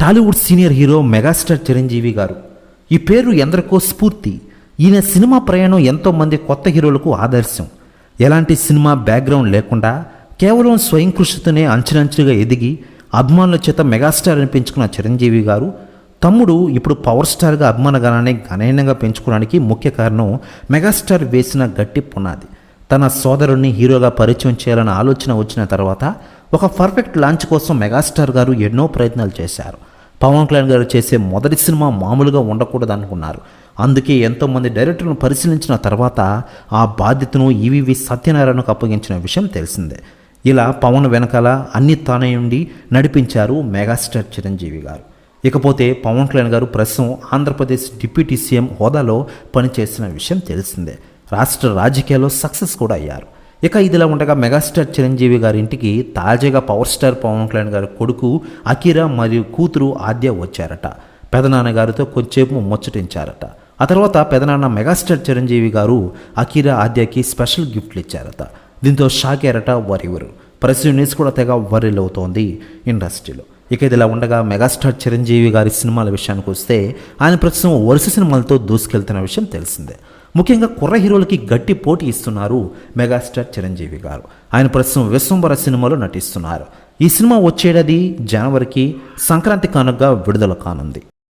Tollywood senior hero megastar Chiranjeevi garu. ఈ పేరు ఎందరికో స్ఫూర్తి. ఈయన సినిమా ప్రయాణం ఎంతోమంది కొత్త హీరోలకు ఆదర్శం. ఎలాంటి సినిమా బ్యాక్గ్రౌండ్ లేకుండా కేవలం స్వయం కృషితోనే అంచెలంచెలుగా ఎదిగి అభిమానుల చేత మెగాస్టార్ అనిపించుకున్న చిరంజీవి గారు తమ్ముడు ఇప్పుడు పవర్ స్టార్గా అభిమానగానాన్ని గణనీయంగా పెంచుకోవడానికి ముఖ్య కారణం మెగాస్టార్ వేసిన గట్టి పునాది. తన సోదరుణ్ణి హీరోగా పరిచయం చేయాలన్న ఆలోచన వచ్చిన తర్వాత ఒక పర్ఫెక్ట్ లాంచ్ కోసం మెగాస్టార్ గారు ఎన్నో ప్రయత్నాలు చేశారు. పవన్ కళ్యాణ్ గారు చేసే మొదటి సినిమా మామూలుగా ఉండకూడదు అనుకున్నారు. అందుకే ఎంతోమంది డైరెక్టర్లను పరిశీలించిన తర్వాత ఆ బాధ్యతను ఈవీవి సత్యనారాయణకు అప్పగించిన విషయం తెలిసిందే. ఇలా పవన్ వెనకాల అన్ని తానే ఉండి నడిపించారు మెగాస్టార్ చిరంజీవి గారు. ఇకపోతే పవన్ కళ్యాణ్ గారు ప్రస్తుతం ఆంధ్రప్రదేశ్ డిప్యూటీ సీఎం హోదాలో పనిచేసిన విషయం తెలిసిందే. రాష్ట్ర రాజకీయాల్లో సక్సెస్ కూడా అయ్యారు. ఇక ఇదిలా ఉండగా మెగాస్టార్ చిరంజీవి గారి ఇంటికి తాజాగా పవర్ స్టార్ పవన్ కళ్యాణ్ గారి కొడుకు అకిరా మరియు కూతురు ఆద్య వచ్చారట. పెదనాన్న గారితో కొంచెంసేపు ముచ్చటించారట. ఆ తర్వాత పెదనాన్న మెగాస్టార్ చిరంజీవి గారు అకిరా ఆద్యకి స్పెషల్ గిఫ్ట్లు ఇచ్చారట. దీంతో షాక్ అయ్యారట వరివరు. ప్రస్తుతం న్యూస్ కూడా తెగ వరిల్ అవుతోంది ఇండస్ట్రీలో. ఇక ఇదిలా ఉండగా మెగాస్టార్ చిరంజీవి గారి సినిమాల విషయానికి వస్తే ఆయన ప్రస్తుతం వరుస సినిమాలతో దూసుకెళ్తున్న విషయం తెలిసిందే. ముఖ్యంగా కుర్ర హీరోలకి గట్టి పోటీ ఇస్తున్నారు మెగాస్టార్ చిరంజీవి గారు. ఆయన ప్రస్తుతం విశ్వంబర సినిమాలో నటిస్తున్నారు. ఈ సినిమా వచ్చేటది జనవరికి సంక్రాంతి కానుకగా విడుదల కానుంది.